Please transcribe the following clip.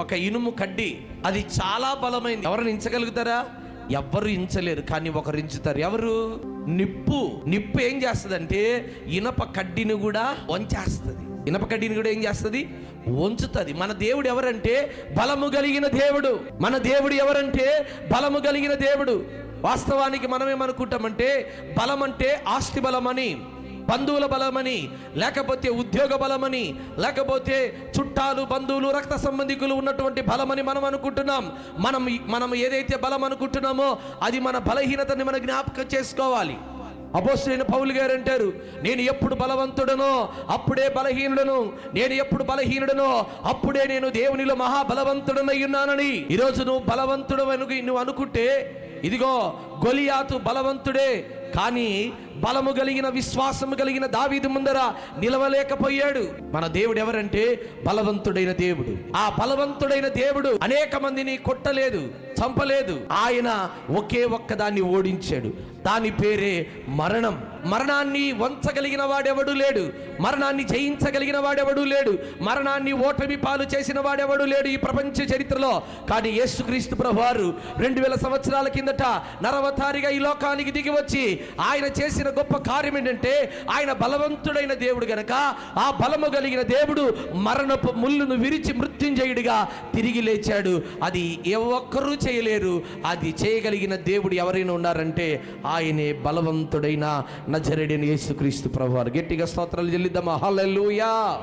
ఒక ఇనుము కడ్డి అది చాలా బలమైంది. ఎవరిని ఇంచగలుగుతారా? ఎవ్వరు ఇంచలేరు కానీ ఒకరు ఇంచుతారు. ఎవరు? నిప్పు. నిప్పు ఏం చేస్తుందంటే ఇనప కడ్డిని కూడా వంచేస్తుంది. ఇనప కడ్డిని కూడా ఏం చేస్తుంది? వంచుతుంది. మన దేవుడు ఎవరంటే? బలము కలిగిన దేవుడు. మన దేవుడు ఎవరంటే? బలము కలిగిన దేవుడు. వాస్తవానికి మనం ఏమనుకుంటామంటే బలం అంటే ఆస్తి బలమని బంధువుల బలమని లేకపోతే ఉద్యోగ బలమని లేకపోతే చుట్టాలు బంధువులు రక్త సంబంధికులు ఉన్నటువంటి బలమని మనం అనుకుంటున్నాం. మనం మనం ఏదైతే బలం అనుకుంటున్నామో అది మన బలహీనతని మన జ్ఞాపకం చేసుకోవాలి. అపోస్తులైన పౌలు గారు అంటారు నేను ఎప్పుడు బలవంతుడనో అప్పుడే బలహీనుడను. నేను ఎప్పుడు బలహీనుడనో అప్పుడే నేను దేవునిలో మహాబలవంతుడనై ఉన్నానని. ఈరోజు నువ్వు బలవంతుడు నువ్వు అనుకుంటే ఇదిగో గొలియాతు బలవంతుడే. కానీ బలము కలిగిన విశ్వాసము కలిగిన దావీదు ముందర నిలవలేకపోయాడు. మన దేవుడు ఎవరంటే? బలవంతుడైన దేవుడు. ఆ బలవంతుడైన దేవుడు అనేక మందిని కొట్టలేదు చంపలేదు. ఆయన ఒకే ఒక్కదాన్ని ఓడించాడు. దాని పేరే మరణం. మరణాన్ని వంచగలిగిన వాడెవడు లేడు. మరణాన్ని జయించగలిగిన వాడెవడు లేడు. మరణాన్ని ఓటమి పాలు చేసిన వాడెవడు లేడు ఈ ప్రపంచ చరిత్రలో. కానీ యేసుక్రీస్తు ప్రభువారు రెండు వేల సంవత్సరాల కిందట నరవతారిగా ఈ లోకానికి దిగి వచ్చి ఆయన చేసిన గొప్ప కార్యం ఏంటంటే ఆయన బలవంతుడైన దేవుడు గనక ఆ బలము కలిగిన దేవుడు మరణపు ముళ్ళును విరిచి మృత్యుంజయుడిగా తిరిగి లేచాడు. అది ఏ ఒక్కరూ చేయలేరు. అది చేయగలిగిన దేవుడు ఎవరైనా ఉన్నారంటే ఆయనే బలవంతుడైన నజరేడిని యేసుక్రీస్తు ప్రభువారు. గట్టిగా స్తోత్రాలు చెల్లిద్దామా? హల్లెలూయా!